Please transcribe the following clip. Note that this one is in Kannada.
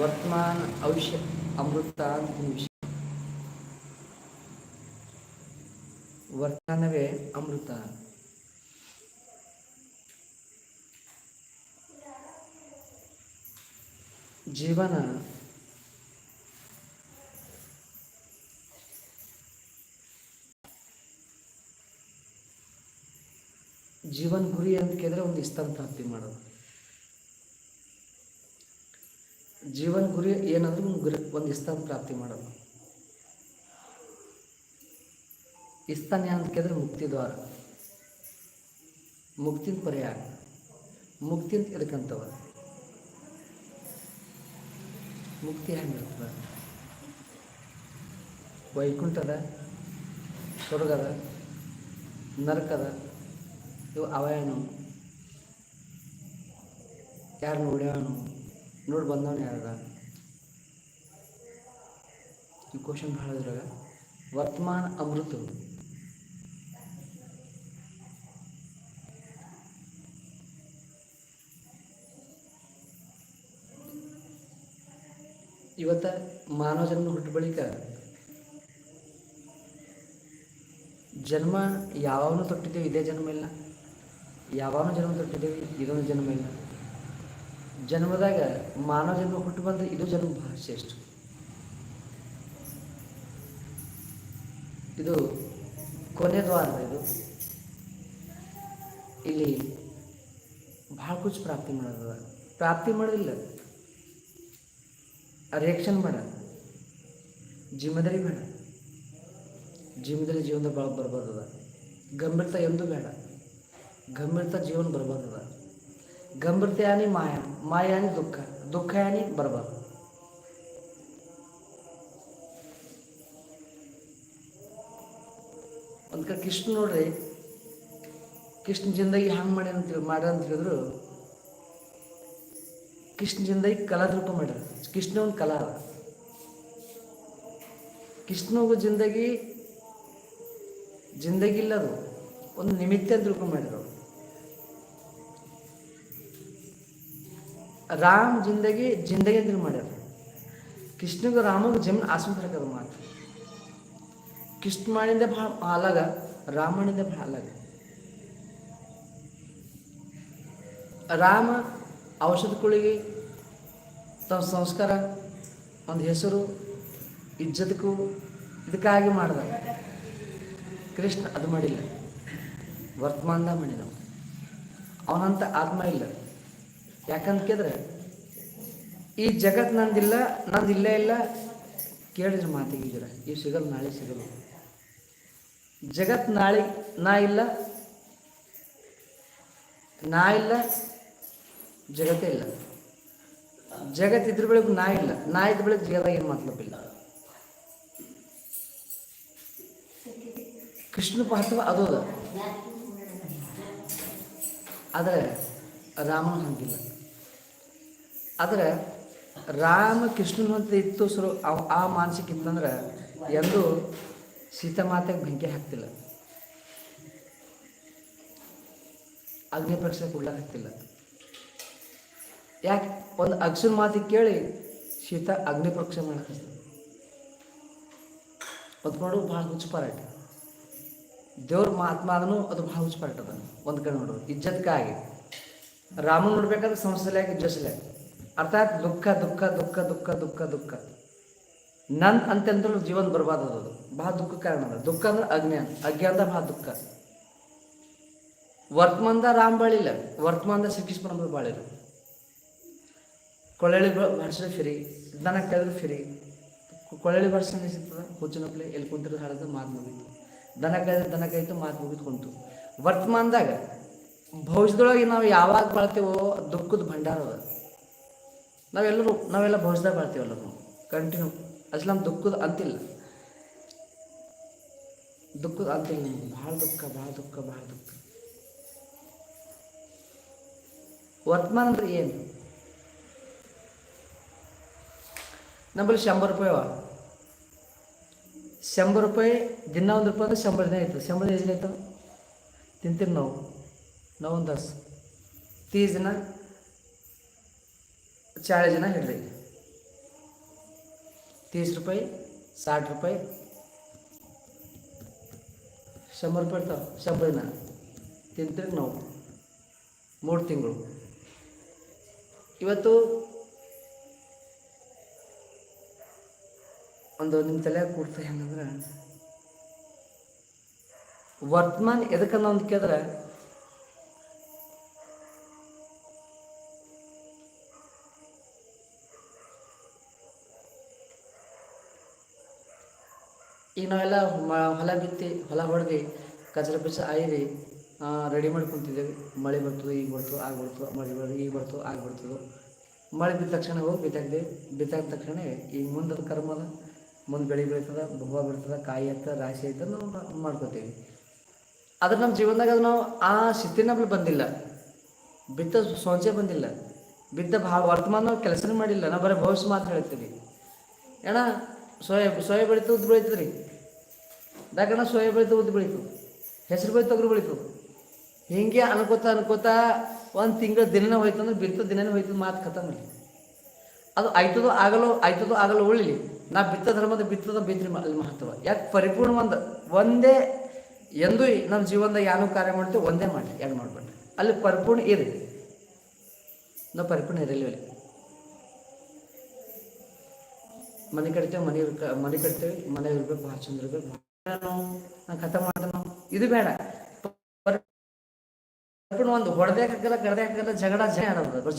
ವರ್ತಮಾನ ಔಷಧ ಅಮೃತ ಅಂತ ವಿಷಯ ವರ್ತಮಾನವೇ ಅಮೃತ ಜೀವನ ಜೀವನ ಗುರಿ ಅಂತ ಕೇಳಿದ್ರೆ ಒಂದು ಇಷ್ಟ ಪ್ರಾಪ್ತಿ ಮಾಡೋದು. ಜೀವನ ಗುರಿ ಏನಾದರೂ ಒಂದು ಗುರಿ, ಒಂದು ಇಸ್ತಾನ ಪ್ರಾಪ್ತಿ ಮಾಡೋದು. ಇಸ್ತಾನ ಅಂತ ಕೇಳಿದ್ರೆ ಮುಕ್ತಿ ದ್ವಾರ ಮುಕ್ತಿನ ಪರ್ಯಾಯ. ಮುಕ್ತಿ ಅಂತ ಎದಕ್ಕಂತವ? ಮುಕ್ತಿ ಹೆಂಗಿರ್ತದ? ವೈಕುಂಠದ ಸ್ವರ್ಗದ ನರಕದ ಇವು ಅವಯನು ಯಾರು ನೋಡ್ಯಾವನು ನೋಡಿ ಬಂದವನು ಯಾರ ಈ ಕ್ವಶನ್ ಭಾಳ ಇದ್ರಾಗ. ವರ್ತಮಾನ ಅಮೃತ. ಇವತ್ತ ಮಾನವ ಜನ್ಮ ಹುಟ್ಟು ಬಳಿಕ ಜನ್ಮ ಯಾವಾಗಲೂ ತೊಟ್ಟಿದ್ದೇವೆ, ಇದೇ ಜನ್ಮ ಇಲ್ಲ. ಯಾವಾಗಲೂ ಜನ್ಮ ತೊಟ್ಟಿದ್ದೇವೆ, ಇದೊಂದು ಜನ್ಮ ಇಲ್ಲ. ಜನ್ಮದಾಗ ಮಾನವ ಜನ್ಮ ಹುಟ್ಟು ಬಂದ್ರೆ ಇದು ಜನ್ಮ ಬಹಳ ಶ್ರೇಷ್ಠ. ಇದು ಕೊನೆ ದ್ವಾರ ಇದು. ಇಲ್ಲಿ ಭಾಳ ಕುಚ್ ಪ್ರಾಪ್ತಿ ಮಾಡೋದದ. ಪ್ರಾಪ್ತಿ ಮಾಡೋದಿಲ್ಲ. ರಿಯಾಕ್ಷನ್ ಮಾಡ ಜಿಮ್ಮೆದಾರಿ ಬೇಡ. ಜಿಮ್ಮೆದಾರಿ ಜೀವನದ ಭಾಳ ಬರ್ಬೋದದ. ಗಂಭೀರತ ಎಂದೂ ಬೇಡ. ಗಂಭೀರತ ಜೀವನ ಬರ್ಬೋದದ. ಗಂಭೀರತೆ ಯಾನಿ ಮಾಯ ಮಾಯ ಯಾನಿ ದುಃಖ ಯಾನಿ ಬರ್ಬಾರ್ದು ಒಂದು ಕಡೆ ಕೃಷ್ಣ ನೋಡ್ರಿ ಕೃಷ್ಣ ಜಿಂದಗಿ ಹ್ಯಾಂಗೆ ಮಾಡ್ಯಾನ ಅಂತ ಹೇಳಿ ಮಾಡ್ಯಾನ ಅಂತ ಹೇಳಿದ್ರು ಕೃಷ್ಣ ಜಿಂದಗಿ ಕಲಾದ ರೂಪ ಮಾಡ್ಯಾರ ಕೃಷ್ಣ ಒಂದು ಕಲಾ ಕೃಷ್ಣಗೂ ಜಿಂದಗಿ ಜಿಂದಗಿ ಇಲ್ಲ ಅದು ಒಂದು ನಿಮಿತ್ತ ಅಂತ ರೂಪ ರಾಮ್ ಜಿಂದಗಿ ಜಿಂದಗಿ ಅಂತ ಮಾಡ್ಯಾರ. ಕೃಷ್ಣಗೂ ರಾಮಗೂ ಜಮೀನ್ ಆಸ್ಮಂತ್ರ ಅದು ಮಾತು ಕೃಷ್ಣ ಮಾಡಿಂದ ಭಾಳ ಅಲಗ ರಾಮ ಮಾಡಿಂದ ಭಾಳ ಅಲಗ ರಾಮ ಔಷಧ ಕುಳಿಗೆ ತಮ್ಮ ಸಂಸ್ಕಾರ, ಒಂದು ಹೆಸರು ಇಜ್ಜದಕ್ಕೂ ಇದಕ್ಕಾಗಿ ಮಾಡ್ದ. ಕೃಷ್ಣ ಅದು ಮಾಡಿಲ್ಲ. ವರ್ತಮಾನದ ಮಾಡಿದ. ಅವನಂತ ಆತ್ಮ ಇಲ್ಲ. ಯಾಕಂತ ಕೇಳಿದ್ರೆ, ಈ ಜಗತ್ ನಂದಿಲ್ಲ, ನಂದು ಇಲ್ಲೇ ಇಲ್ಲ. ಕೇಳಿದ್ರೆ ಮಾತಿಗೆ ಇದ್ರೆ ಈ ಸಿಗಲ್ಲ ನಾಳೆ ಸಿಗಲ್ಲ ಜಗತ್ ನಾಳೆ, ನಾ ಇಲ್ಲ. ನಾ ಇಲ್ಲ, ಜಗತ್ತೇ ಇಲ್ಲ. ಜಗತ್ ಇದ್ರ ಬೆಳಕು ನಾ ಇಲ್ಲ. ನಾ ಇದ್ರ ಬೆಳಗ್ಗೆ ಜಗದಾಗ ಏನು ಇಲ್ಲ ಕೃಷ್ಣ ಅದು ಅದ. ಆದರೆ ರಾಮನ ಹಂಗಿಲ್ಲ. ಆದರೆ ರಾಮ ಅಂತ ಇತ್ತು ಸರು ಆ ಮಾನಸಿಕ ಇತ್ತಂದ್ರೆ ಎಂದೂ ಸೀತಾಮಾತೆಗೆ ಬೆಂಕಿ ಹಾಕ್ತಿಲ್ಲ. ಅಗ್ನಿ ಕೊಡ್ಲಾಕ ಹಾಕ್ತಿಲ್ಲ. ಯಾಕೆ? ಒಂದು ಅಕ್ಷರ ಮಾತಿಗೆ ಕೇಳಿ ಸೀತಾ ಅಗ್ನಿ ಪರೀಕ್ಷೆ ಮಾಡಕ್ಕೆ ಅದು ನೋಡೋದು ಭಾಳ ಹುಚ್ಚು ಪರಾಟ ದೇವ್ರ ಮಹಾತ್ಮ ಅದು ಭಾಳ ಹುಚ್ಚು ಪರಾಟ ಅದ ಒಂದು ಕಡೆ ನೋಡೋದು ಇಜ್ಜತ್ಕಾಗಿ. ರಾಮನ್ ನೋಡ್ಬೇಕಾದ್ರೆ ಸಂಸಲೆಯಾಗಿ ಜಸಲೆ ಅರ್ಥಾತ್ ದುಃಖ ದುಃಖ ದುಃಖ ದುಃಖ ದುಃಖ ದುಃಖ. ನನ್ ಅಂತಂದ್ರೂ ಜೀವನ ಅದು. ಭಾಳ ದುಃಖ ಕಾರಣ ಅದ. ದುಃಖ ಅಂದ್ರೆ ಅಜ್ಞಾನ ಅಜ್ಞಾನದ ಬಹಳ ದುಃಖ. ವರ್ತಮಾನದ ರಾಮ್ ಬಾಳಿಲ್ಲ ವರ್ತಮಾನದ ಶ್ರೀಕೃಷ್ಣ ಬಾಳಿಲ್ಲ ಕೊಳ್ಳಳಿ ಭಾಷೆ ಫ್ರೀ ದನ ಕೇಳಿದ್ರೆ ಫ್ರೀ. ಕೊಳ್ಳಳಿ ಭಾಷೆ ಸಿಗ್ತದ? ಹುಚ್ಚಿನಪ್ಲೆ ಎಲ್ಲಿ ಕುಂತಿರೋದು ಹಾಡೋದು ಮಾತು ಮುಗೀತು. ದನ ಕಾಯ್ದ್ರೆ ದನ ಕಾಯ್ತು ಮಾತು ಮುಗಿದು ಕುಂತು. ವರ್ತಮಾನದಾಗ ಭವಿಷ್ಯದೊಳಗೆ ನಾವು ಯಾವಾಗ ಬಾಳ್ತೀವೋ ದುಃಖದ ಭಂಡಾರ ನಾವೆಲ್ಲರೂ, ನಾವೆಲ್ಲ ಭವಿಷ್ಯದಾಗ ಬಾಳ್ತೀವಲ್ಲ ನಾವು ಕಂಟಿನ್ಯೂ ಅಸಲು ದುಃಖದ ಅಂತಿಲ್ಲ. ದುಃಖದ ಅಂತಿಲ್ಲ ನಮ್ಗೆ. ಭಾಳ ದುಃಖ ಭಾಳ ದುಃಖ ಭಾಳ ದುಃಖ. ವರ್ತಮಾನ ಅಂದ್ರೆ ಏನು? ನಮ್ಮಲ್ಲಿ ಶಂಬರ್ ರೂಪಾಯಿ ಅವ. ಶಂಬರ್ ರೂಪಾಯಿ ದಿನ ಒಂದು ರೂಪಾಯಿ ಅಂದ್ರೆ ಶಂಬರ್ ದಿನ ಆಯ್ತು ಶಂಬರ್ ದಿನ ಆಯ್ತು ತಿಂತೀವಿ ನಾವು. ನಾವು ಒಂದು ದಸ್ ತೀಸ್ ದಿನ ಚಾಳಿ ಜನ ಹಿಡ್ರಿ तीस रुपये साठ रुपये शंभर रुपये ಇರ್ತಾವೆ ಶಂಬರಿನ ತಿಂತೀರಿ ನಾವು ಮೂರು ತಿಂಗಳು ಇವತ್ತು ಒಂದು ನಿಮ್ಮ ತಲೆ ಕೂಡ್ತಾ ಹೆಂಗಂದ್ರೆ ವರ್ತಮಾನ ಎದಕ್ಕನ್ನ ಅಂತ ಕೇಳಿದ್ರೆ ಈಗ ನಾವೆಲ್ಲ ಹೊಲ ಬಿತ್ತಿ, ಹೊಲ ಹೊಡೆದು ಕಚರ ಪಿಚ ಆಯ್ರಿ ರೆಡಿ ಮಾಡಿ ಕುಂತಿದ್ದೇವೆ. ಮಳೆ ಬರ್ತದೆ, ಈಗ ಬರ್ತದೆ, ಆಗ ಬರ್ತದೆ, ಮಳೆ ಬರ್ತದೆ, ಈಗ ಬರ್ತದೆ, ಆಗ ಬರ್ತದೆ. ಮಳೆ ಬಿದ್ದ ತಕ್ಷಣ ಹೋಗಿ ಬಿತ್ತಾಕ್ದೇವೆ ಬಿತ್ತಾಕ ತಕ್ಷಣ ಈಗ ಮುಂದೆ ಕರ್ಮ ಅದ. ಮುಂದೆ ಬೆಳೆ ಬೆಳೀತದ ಹೂವು ಬೀಳ್ತದೆ ಕಾಯಿ ಆಯ್ತ ರಾಶಿ ಆಯ್ತದ ನಾವು ಮಾಡ್ಕೋತೀವಿ. ಆದ್ರೆ ನಮ್ಮ ಜೀವನದಾಗ ಅದು ನಾವು ಆ ಸ್ಥಿತಿನ ಬಂದಿಲ್ಲ. ಬಿತ್ತ ಸೊಂಚೆ ಬಂದಿಲ್ಲ. ಬಿದ್ದ ಭಾ, ವರ್ತಮಾನ ನಾವು ಕೆಲಸನೇ ಮಾಡಿಲ್ಲ. ನಾವು ಬರೀ ಭವಿಷ್ಯ ಮಾತ್ರ ಹೇಳ್ತೀವಿ. ಏನ ಸೋಯಾ ಸೋಯಾ ಬೆಳೀತು ಉದ್ದು ಬೆಳೀತದೆ ರೀ. ಯಾಕಣ್ಣ ಸೋಯಾ ಬೆಳೀತು ಉದ್ದು ಬೆಳೀತು. ಹೆಸರು ಬೆಳೀತು ತೊಗರು ಬೆಳೀತು. ಹಿಂಗೆ ಅನ್ಕೋತಾ ಅನ್ಕೋತಾ ಒಂದು ತಿಂಗಳು ದಿನನೇ ಹೋಯ್ತು ಅಂದ್ರೆ ಬಿತ್ತು ದಿನನೇ ಹೋಯ್ತು, ಮಾತು ಅಲ್ಲಿ ಅದು ಆಯ್ತದೋ ಆಗಲೋ ಆಯ್ತದೋ ಆಗಲೋ ಉಳಿಲಿ. ನಾ ಬಿತ್ತ ಧರ್ಮದ ಬಿತ್ತದ ಬಿದ್ರಿ ಅಲ್ಲಿ ಮಹತ್ವ. ಯಾಕೆ ಪರಿಪೂರ್ಣ ಒಂದು, ಒಂದೇ ಎಂದೂ ನಮ್ಮ ಜೀವನದಾಗ ಯಾನು ಕಾರ್ಯ ಮಾಡ್ತೀವಿ ಒಂದೇ ಮಾಡಿ ಯಾಕೆ ಮಾಡ್ಬೇಡ್ರಿ. ಅಲ್ಲಿ ಪರಿಪೂರ್ಣ ಇರಿ ನಾವು ಪರಿಪೂರ್ಣ ಇರಲಿಲ್ಲ. ಮನೆ ಕಟ್ತೇವೆ ಮನೆ ಇರ್ಕ ಮನೆ ಕಟ್ತೇವೆ ಮನೆ ಇರ್ಬೇಕು ಭಾಳ ಚಂದ ಇರ್ಬೇಕು ನಾನು ನಾನು ಕಥ ಮಾಡ್ದೆ ನಾವು ಇದು ಬೇಡ ಪರಿಪೂರ್ಣ ಒಂದು ಹೊಡೆದೇ ಹಾಕಲ್ಲ ಕಡ್ದೆ ಹಾಕಲ್ಲ ಜಗಳ ಜಯ ಆಡೋದು